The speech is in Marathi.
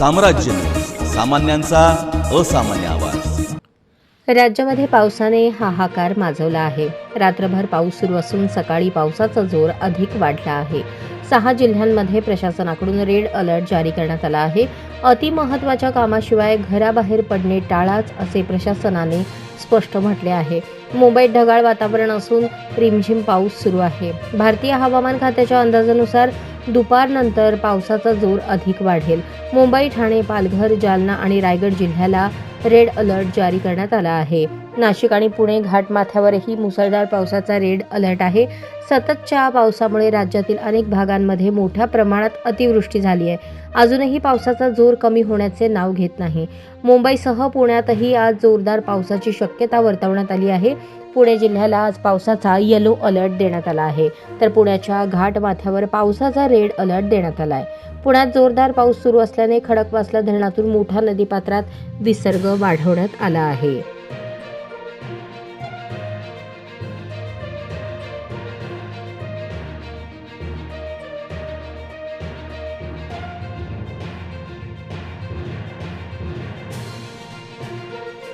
साम्राज्य. सामान्यांचा असामान्य आवाज. राज्यामध्ये पावसाने हाहाकार माजवला आहे. रात्रभर पाऊस सुरू असून सकाळी पावसाचा जोर अधिक वाढला आहे. सहा जिल्ह्यांमध्ये प्रशासनाकडून रेड अलर्ट जारी करण्यात आला आहे. अतिमहत्वाच्या कामाशिवाय घराबाहेर पडणे टाळाच असे प्रशासनाने स्पष्ट म्हटले आहे. मुंबईत ढगाळ वातावरण असून रिमझिम पाऊस सुरू आहे. भारतीय हवामान खात्याच्या अंदाजानुसार दुपारनंतर पावसाचा जोर अधिक वाढेल. मुंबई ठाणे पालघर जालना आणि रायगड जिल्ह्याला रेड अलर्ट जारी करण्यात आला आहे. नाशिक आणि पुणे घाटमाथ्यावरही मुसळधार पावसाचा रेड अलर्ट आहे. सततच्या पावसामुळे राज्यातील अनेक भागांमध्ये मोठ्या प्रमाणात अतिवृष्टी झाली आहे. अजूनही पावसाचा जोर कमी होण्याचे नाव घेत नाही. मुंबईसह पुण्यातही आज जोरदार पावसाची शक्यता वर्तवण्यात आली आहे. पुणे जिल्ह्याला आज पावसाचा येलो अलर्ट देण्यात आला आहे. तर पुण्याच्या घाटमाथ्यावर पावसाचा रेड अलर्ट देण्यात आला आहे. पुण्यात जोरदार पाऊस सुरू असल्याने खडकवासला धरणातून मोठ्या नदीपात्रात विसर्ग वाढवण्यात आला आहे.